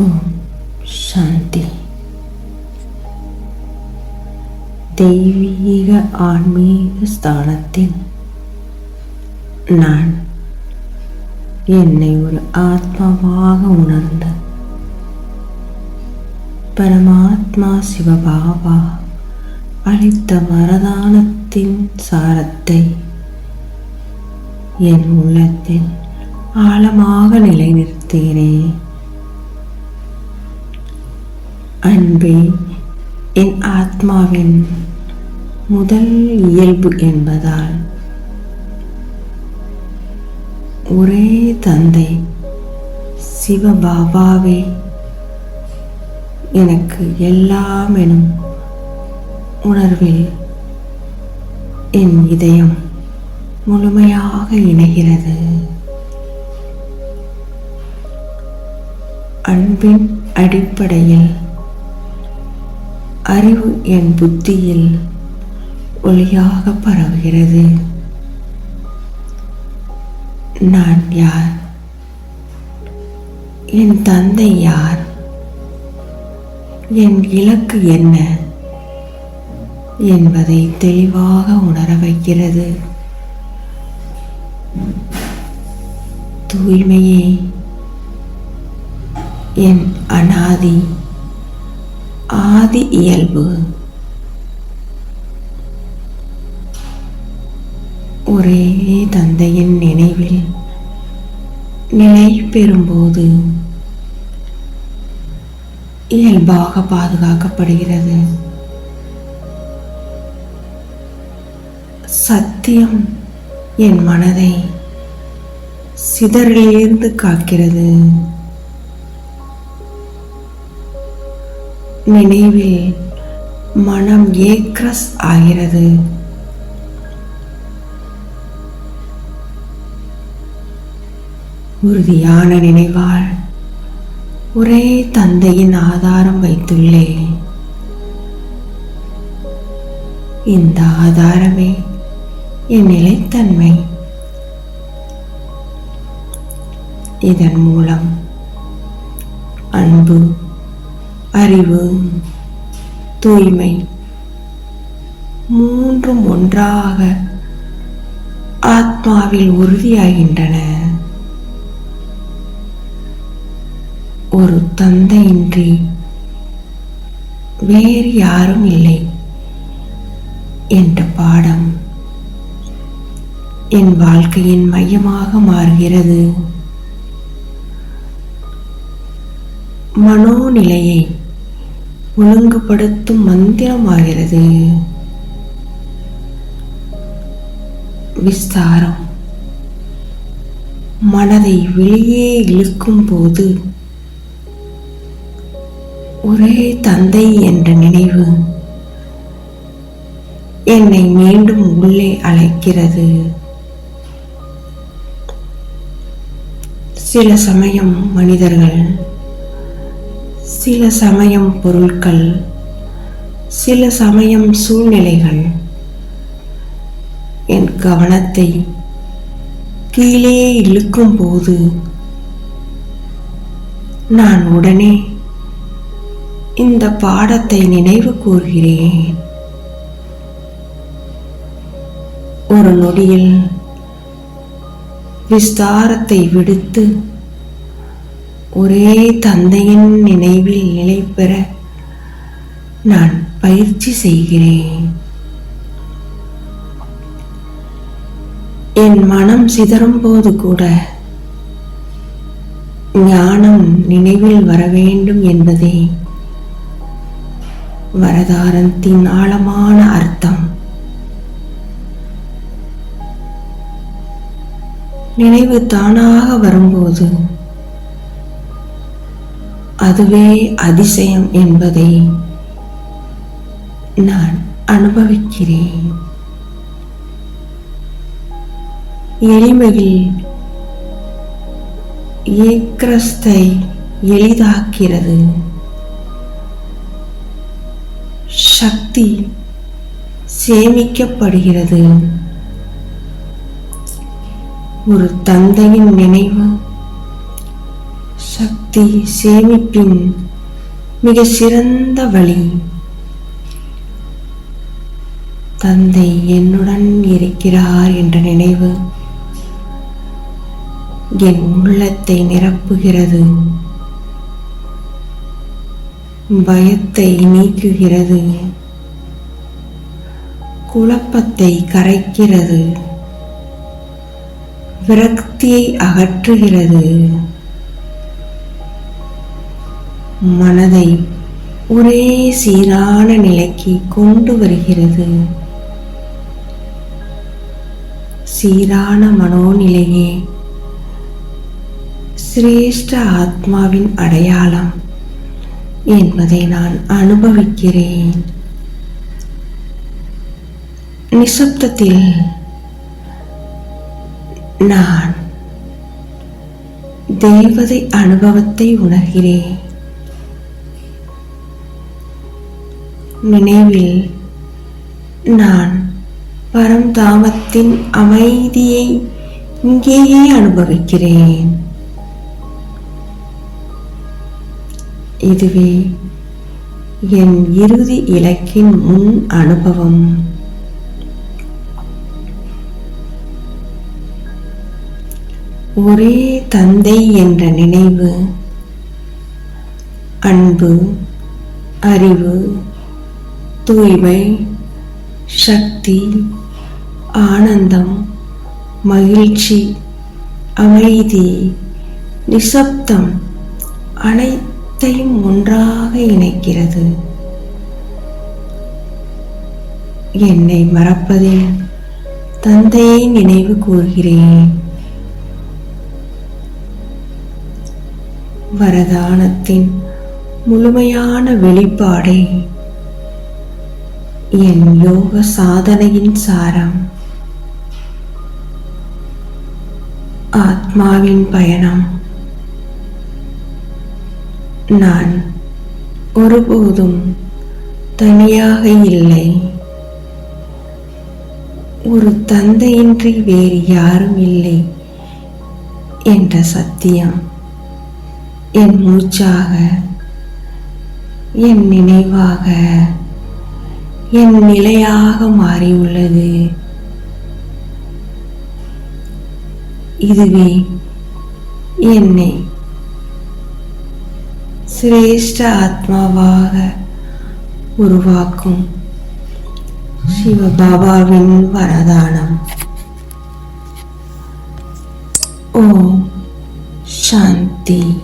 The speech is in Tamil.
ஓம் சாந்தி. தெய்வீக ஆன்மீக ஸ்தானத்தில் நான் என்னை ஒரு ஆத்மாவாக உணர்ந்த பரமாத்மா சிவபாபா அளித்த வரதானத்தின் சாரத்தை என் உள்ளத்தில் ஆழமாக நிலைநிறுத்துகிறேன் அன்பே என் ஆத்மாவின் முதல் இயல்பு என்பதால் ஒரே தந்தை சிவபாபாவே எனக்கு எல்லாம் எனும் உணர்வில் என் இதயம் முழுமையாக இணைகிறது. அன்பின் அடிப்படையில் அறிவு என் புத்தியில் ஒளியாக பரவுகிறது. நான் யார்? என் தந்தை யார்? என் இலக்கு என்ன? என்பதை தெளிவாக உணர வைக்கிறது. தூய்மையே என் அனாதி. ஆதி இயல்பு. ஒரே தந்தையின் நினைவில் நிலை பெறும்போது இயல்பாக பாதுகாக்கப்படுகிறது. சத்தியம் என் மனதை சிதறிலிருந்து காக்கிறது. நினைவில் மனம் ஏக்ரஸ் ஆகிறது. உறுதியான நினைவால் ஒரே தந்தையின் ஆதாரம் வைத்துள்ளேன் இந்த ஆதாரமே என் நிலைத்தன்மை. இதன் மூலம் அன்பு அறிவு தூய்மை மூன்றும் ஒன்றாக ஆத்மாவில் உறுதியாகின்றன. ஒரு தந்தையின்றி வேறு யாரும் இல்லை என்ற பாடம் என் வாழ்க்கையின் மையமாக மாறுகிறது. மனோநிலையை ஒழுங்குபடுத்தும் மந்திரமாகிறது. விஸ்தாரம். மனதை வெளியே இழுக்கும் போது ஒரே தந்தை என்ற நினைவு என்னை மீண்டும் உள்ளே அழைக்கிறது. சில சமயம் மனிதர்கள் சில சமயம் பொருட்கள் சில சமயம் சூழ்நிலைகள். என் கவனத்தை கீழே இழுக்கும் போது நான் உடனே இந்த பாடத்தை நினைவு கூறுகிறேன். ஒரு நொடியில் விஸ்தாரத்தை விடுத்து ஒரே தந்தையின் நினைவில் நிலை பெற நான் பயிற்சி செய்கிறேன். என் மனம் சிதறும் போது கூட ஞானம் நினைவில் வர வேண்டும் என்பதே வரதாரத்தின் ஆழமான அர்த்தம். நினைவு தானாக வரும்போது அதுவே அதிசயம் என்பதை நான் அனுபவிக்கிறேன். எளிமையில் ஏக்ரஸ்தை எளிதாக்கிறது. சக்தி சேமிக்கப்படுகிறது. ஒரு தந்தையின் நினைவு சக்தி சேமிப்பின் மிக சிறந்த வழி. தந்தை என்னுடன் இருக்கிறார் என்ற நினைவு என் உள்ளத்தை நிரப்புகிறது. பயத்தை நீக்குகிறது. குழப்பத்தை கரைக்கிறது. விரக்தியை அகற்றுகிறது. மனதை ஒரே சீரான நிலைக்கு கொண்டு வருகிறது. சீரான மனோநிலையே சிரேஷ்ட ஆத்மாவின் அடையாளம் என்பதை நான் அனுபவிக்கிறேன். நிசப்தத்தில் நான் தேவதை அனுபவத்தை உணர்கிறேன். நினைவில் நான் பரம்தாமத்தின் அமைதியை இங்கேயே அனுபவிக்கிறேன். இதுவே என் இறுதி இலக்கின் முன் அனுபவம். ஒரே தந்தை என்ற நினைவு அன்பு அறிவு தூய்மை சக்தி ஆனந்தம் மகிழ்ச்சி அமைதி நிசப்தம் அனைத்தையும் ஒன்றாக இணைக்கிறது. என்னை மறப்பதில் தந்தையை நினைவு கூறுகிறேன். வரதானத்தின் முழுமையான வெளிப்பாடை என் யோக சாதனையின் சாரம். ஆத்மாவின் பயணம். நான் ஒருபோதும் தனியாக இல்லை. ஒரு தந்தையின்றி வேறு யாரும் இல்லை என்ற சத்தியம் என் மூச்சாக என் நினைவாக. என் நிலையாக மாறியுள்ளது. இதுவே என்னை சிரேஷ்ட ஆத்மாவாக உருவாக்கும் சிவபாபாவின் வரதானம். ஓம் சாந்தி.